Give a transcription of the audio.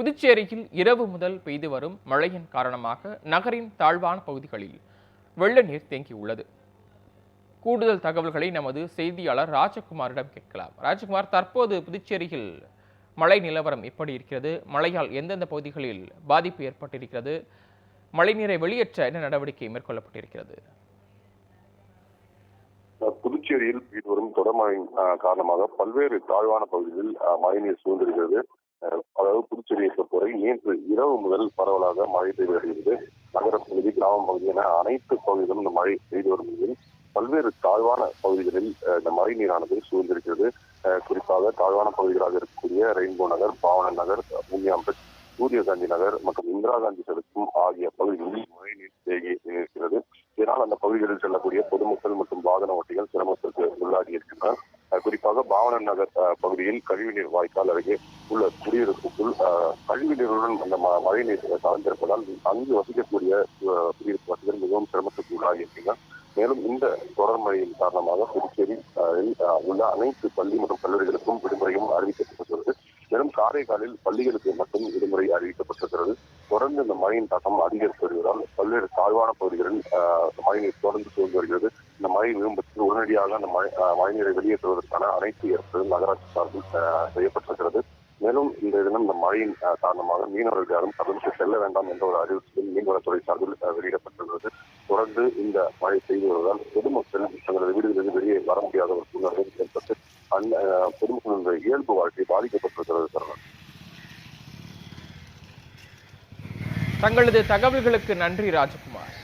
புதுச்சேரியில் இரவு முதல் பெய்து வரும் மழையின் காரணமாக நகரின் தாழ்வான பகுதிகளில் வெள்ள நீர் தேங்கியுள்ளது. கூடுதல் தகவல்களை நமது செய்தியாளர் ராஜகுமாரிடம் கேட்கலாம். ராஜகுமார் தற்போது புதுச்சேரியில் மழை நிலவரம் எப்படி இருக்கிறது? மழையால் எந்தெந்த பகுதிகளில் பாதிப்பு ஏற்பட்டிருக்கிறது? மழைநீரை வெளியேற்ற என்ன நடவடிக்கை மேற்கொள்ளப்பட்டிருக்கிறது? புதுச்சேரியில் இது வரும் தொடர்மழையின் காரணமாக பல்வேறு தாழ்வான பகுதிகளில் மழைநீர் சூழ்ந்திருக்கிறது. அதாவது புதுச்சேரியை பொறுத்தவரை நேற்று இரவு முதல் பரவலாக மழை பெய்து வருகிறது. நகர பகுதி கிராம பகுதி என அனைத்து பகுதிகளும் இந்த மழை பெய்து வரும் நிலையில் பல்வேறு தாழ்வான பகுதிகளில் இந்த மழை நீரானது சூழ்ந்திருக்கிறது. குறிப்பாக தாழ்வான பகுதிகளாக இருக்கக்கூடிய ரெயின்போ நகர் பாவன நகர் பூமியாம்பட் சூரியகாந்தி நகர் மற்றும் இந்திரா காந்தி சதுக்கம் ஆகிய பகுதிகளில் மழைநீர் தேங்கி இருக்கிறது இதனால் அந்த பகுதிகளில் செல்லக்கூடிய பொதுமக்கள் மற்றும் வாகன ஓட்டிகள் சிரமத்திற்கு உள்ளாகி இருக்கின்றனர். குறிப்பாக பாவன நகர் பகுதியில் கழிவுநீர் வாய்க்கால் அருகே உள்ள குடியிருப்புக்குள் கழிவுநீருடன் அந்த ம- மழைநீர் கலந்திருப்பதால் அங்கு வசிக்கக்கூடிய குடியிருப்பு வசதிகள் மிகவும் சிரமத்துக்கு உள்ளாகியிருக்கின்றன மேலும் இந்த தொடர் மழையின் காரணமாக புதுச்சேரி உள்ள அனைத்து பள்ளி மற்றும் கல்லூரிகளுக்கும் விடுமுறையும் அறிவிக்கப்பட்டுள்ளது. மேலும் காரைக்காலில் பள்ளிகளுக்கு மட்டும் விடுமுறை அறிவிக்கப்பட்டிருக்கிறது. தொடர்ந்து இந்த மழையின் தாக்கம் அதிகரித்து வருவதால் பல்வேறு தாழ்வான பகுதிகளில் மழைநீர் தொடர்ந்து சூழ்ந்து வருகிறது. இந்த மழை விரும்பத்தில் உடனடியாக அந்த மழை மழைநீரை வெளியேற்றுவதற்கான அனைத்து ஏற்பாடுகளும் நகராட்சி சார்பில் செய்யப்பட்டிருக்கிறது. மேலும் இந்த தினம் இந்த மழையின் காரணமாக மீனவர்கள் யாரும் கடலுக்கு செல்ல வேண்டாம் என்ற ஒரு அறிவிப்பும் மீன்வளத்துறை சார்பில் வெளியிடப்பட்டுள்ளது தொடர்ந்து இந்த மழை பெய்து வருவதால் பொதுமக்கள் தங்களது வீடுகளிலிருந்து வெளியே வர முடியாத ஒரு சூழ்நிலை ஏற்பட்டு பொதுமக்களின் இயல்பு வாழ்க்கை பாதிக்கப்பட்டிருக்கிறது சரணன் தங்களது தகவல்களுக்கு நன்றி ராஜகுமார்.